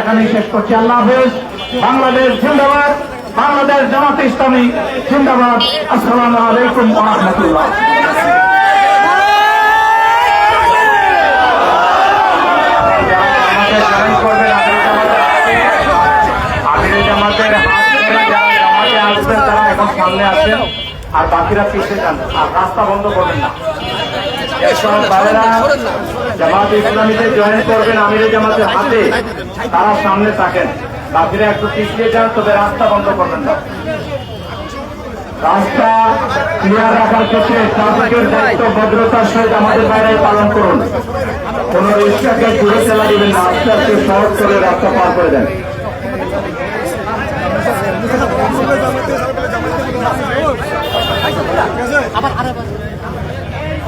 এখানেই শেষ করছি। আল্লাহ হাফেজ। বাংলাদেশ জিন্দাবাদ। বাংলাদেশ জামাত ইসলামী জিন্দাবাদ। আলাইকুম আর বাকিরা পিছিয়ে যান। আর রাস্তা বন্ধ করবেন না। ভাইয়েরা জামাত ইসলামীতে জয়েন করবেন আমিরে জামাতের হাতে, তারা সামনে থাকেন। বাকিরা একটু পিছিয়ে যান, তবে রাস্তা বন্ধ করবেন না। রাস্তা ক্লিয়ার রাখার ক্ষেত্রে ট্রাফিকের দায়িত্ব ভদ্রতার সহিত আমাদের বাইরে পালন করুন। কোন রিক্সাকে ঘুরে চালা দিবেন না, আস্তে আস্তে সহজ করে রাস্তা পার করে দেন। যারা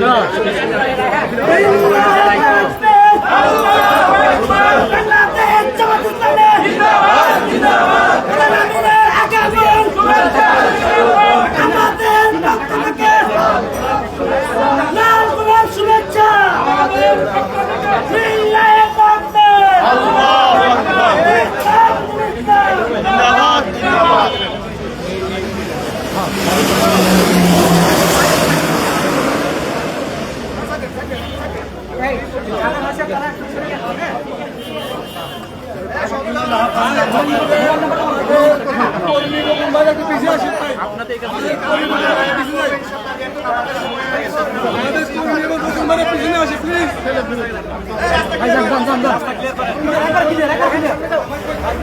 জয়েন করবে প্লিজ